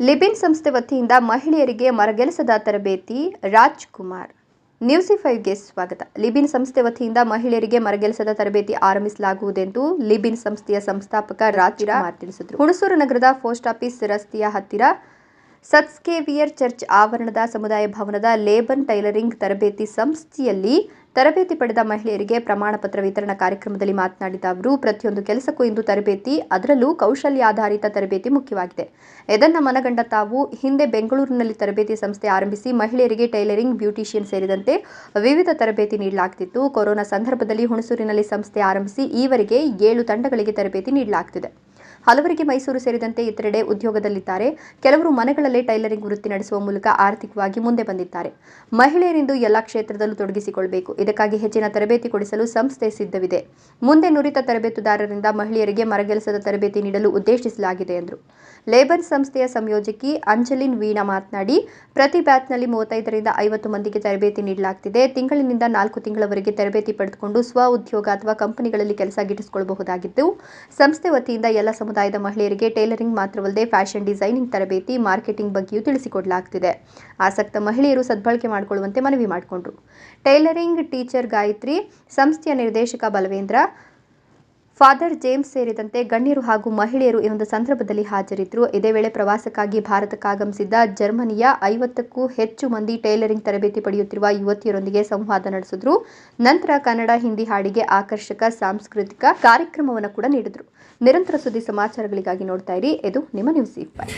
ಲಿಬಿನ್ ಸಂಸ್ಥೆ ವತಿಯಿಂದ ಮಹಿಳೆಯರಿಗೆ ಮರಗೆಲಸದ ತರಬೇತಿ, ರಾಜ್ಕುಮಾರ್. ನ್ಯೂಸಿ ಫೈವ್ಗೆ ಸ್ವಾಗತ. ಲಿಬಿನ್ ಸಂಸ್ಥೆ ವತಿಯಿಂದ ಮಹಿಳೆಯರಿಗೆ ಮರಗೆಲಸದ ತರಬೇತಿ ಆರಂಭಿಸಲಾಗುವುದೆಂದು ಲಿಬಿನ್ ಸಂಸ್ಥೆಯ ಸಂಸ್ಥಾಪಕ ರಾಜ್ಕುಮಾರ್ ತಿಳಿಸಿದರು. ಹುಣಸೂರು ನಗರದ ಪೋಸ್ಟ್ ಆಫೀಸ್ ರಸ್ತೆಯ ಹತ್ತಿರ ಸತ್ಸ್ಕೇವಿಯರ್ ಚರ್ಚ್ ಆವರಣದ ಸಮುದಾಯ ಭವನದ ಲೇಬನ್ ಟೈಲರಿಂಗ್ ತರಬೇತಿ ಸಂಸ್ಥೆಯಲ್ಲಿ ತರಬೇತಿ ಪಡೆದ ಮಹಿಳೆಯರಿಗೆ ಪ್ರಮಾಣ ಪತ್ರ ವಿತರಣಾ ಕಾರ್ಯಕ್ರಮದಲ್ಲಿ ಮಾತನಾಡಿದ ಅವರು, ಪ್ರತಿಯೊಂದು ಕೆಲಸಕ್ಕೂ ಇಂದು ತರಬೇತಿ, ಅದರಲ್ಲೂ ಕೌಶಲ್ಯಾಧಾರಿತ ತರಬೇತಿ ಮುಖ್ಯವಾಗಿದೆ. ಇದನ್ನು ಮನಗಂಡ ತಾವು ಹಿಂದೆ ಬೆಂಗಳೂರಿನಲ್ಲಿ ತರಬೇತಿ ಸಂಸ್ಥೆ ಆರಂಭಿಸಿ ಮಹಿಳೆಯರಿಗೆ ಟೈಲರಿಂಗ್, ಬ್ಯೂಟಿಷಿಯನ್ ಸೇರಿದಂತೆ ವಿವಿಧ ತರಬೇತಿ ನೀಡಲಾಗ್ತಿತ್ತು. ಕೊರೋನಾ ಸಂದರ್ಭದಲ್ಲಿ ಹುಣಸೂರಿನಲ್ಲಿ ಸಂಸ್ಥೆ ಆರಂಭಿಸಿ ಈವರೆಗೆ ಏಳು ತಂಡಗಳಿಗೆ ತರಬೇತಿ ನೀಡಲಾಗ್ತಿದೆ. ಹಲವರಿಗೆ ಮೈಸೂರು ಸೇರಿದಂತೆ ಇತರೆಡೆ ಉದ್ಯೋಗದಲ್ಲಿದ್ದಾರೆ. ಕೆಲವರು ಮನೆಗಳಲ್ಲೇ ಟೈಲರಿಂಗ್ ವೃತ್ತಿ ನಡೆಸುವ ಮೂಲಕ ಆರ್ಥಿಕವಾಗಿ ಮುಂದೆ ಬಂದಿದ್ದಾರೆ. ಮಹಿಳೆಯರಿಂದು ಎಲ್ಲ ಕ್ಷೇತ್ರದಲ್ಲೂ ತೊಡಗಿಸಿಕೊಳ್ಳಬೇಕು ಇದಕ್ಕಾಗಿ ಹೆಚ್ಚಿನ ತರಬೇತಿ ಕೊಡಿಸಲು ಸಂಸ್ಥೆ ಸಿದ್ಧವಿದೆ. ಮುಂದೆ ನುರಿತ ತರಬೇತುದಾರರಿಂದ ಮಹಿಳೆಯರಿಗೆ ಮರಗೆಲಸದ ತರಬೇತಿ ನೀಡಲು ಉದ್ದೇಶಿಸಲಾಗಿದೆ ಎಂದರು. ಲೇಬರ್ ಸಂಸ್ಥೆಯ ಸಂಯೋಜಕಿ ಅಂಜಲಿನ್ ವೀಣಾ ಮಾತನಾಡಿ, ಪ್ರತಿ ಬ್ಯಾಚ್ನಲ್ಲಿ ಮೂವತ್ತೈದರಿಂದ ಐವತ್ತು ಮಂದಿಗೆ ತರಬೇತಿ ನೀಡಲಾಗ್ತಿದೆ. ತಿಂಗಳಿನಿಂದ ನಾಲ್ಕು ತಿಂಗಳವರೆಗೆ ತರಬೇತಿ ಪಡೆದುಕೊಂಡು ಸ್ವ ಉದ್ಯೋಗ ಅಥವಾ ಕಂಪನಿಗಳಲ್ಲಿ ಕೆಲಸ ಗಿಟ್ಟಿಸಿಕೊಳ್ಳಬಹುದಾಗಿದ್ದು ಸಂಸ್ಥೆ ವತಿಯಿಂದ ಎಲ್ಲ ಸಮುದಾಯದ ಮಹಿಳೆಯರಿಗೆ ಟೈಲರಿಂಗ್ ಮಾತ್ರವಲ್ಲದೆ ಫ್ಯಾಷನ್ ಡಿಸೈನಿಂಗ್ ತರಬೇತಿ, ಮಾರ್ಕೆಟಿಂಗ್ ಬಗ್ಗೆಯೂ ತಿಳಿಸಿಕೊಡಲಾಗ್ತಿದೆ. ಆಸಕ್ತ ಮಹಿಳೆಯರು ಸದ್ಬಳಕೆ ಮಾಡಿಕೊಳ್ಳುವಂತೆ ಮನವಿ ಮಾಡಿಕೊಂಡರು. ಟೈಲರಿಂಗ್ ಟೀಚರ್ ಗಾಯತ್ರಿ, ಸಂಸ್ಥೆಯ ನಿರ್ದೇಶಕ ಬಲವೇಂದ್ರ ಫಾದರ್ ಜೇಮ್ಸ್ ಸೇರಿದಂತೆ ಗಣ್ಯರು ಹಾಗೂ ಮಹಿಳೆಯರು ಈ ಒಂದು ಸಂದರ್ಭದಲ್ಲಿ ಹಾಜರಿದ್ದರು. ಇದೇ ವೇಳೆ ಪ್ರವಾಸಕ್ಕಾಗಿ ಭಾರತಕ್ಕಾಗಮಿಸಿದ್ದ ಜರ್ಮನಿಯ ಐವತ್ತಕ್ಕೂ ಹೆಚ್ಚು ಮಂದಿ ಟೈಲರಿಂಗ್ ತರಬೇತಿ ಪಡೆಯುತ್ತಿರುವ ಯುವತಿಯರೊಂದಿಗೆ ಸಂವಾದ ನಡೆಸಿದ್ರು. ನಂತರ ಕನ್ನಡ, ಹಿಂದಿ ಹಾಡಿಗೆ ಆಕರ್ಷಕ ಸಾಂಸ್ಕೃತಿಕ ಕಾರ್ಯಕ್ರಮವನ್ನು ಕೂಡ ನೀಡಿದರು. ನಿರಂತರ ಸುದ್ದಿ ಸಮಾಚಾರಗಳಿಗಾಗಿ ನೋಡ್ತಾ ಇರಿ. ಇದು ನಿಮ್ಮ ನ್ಯೂಸ್ ಇಪ್ಪೈ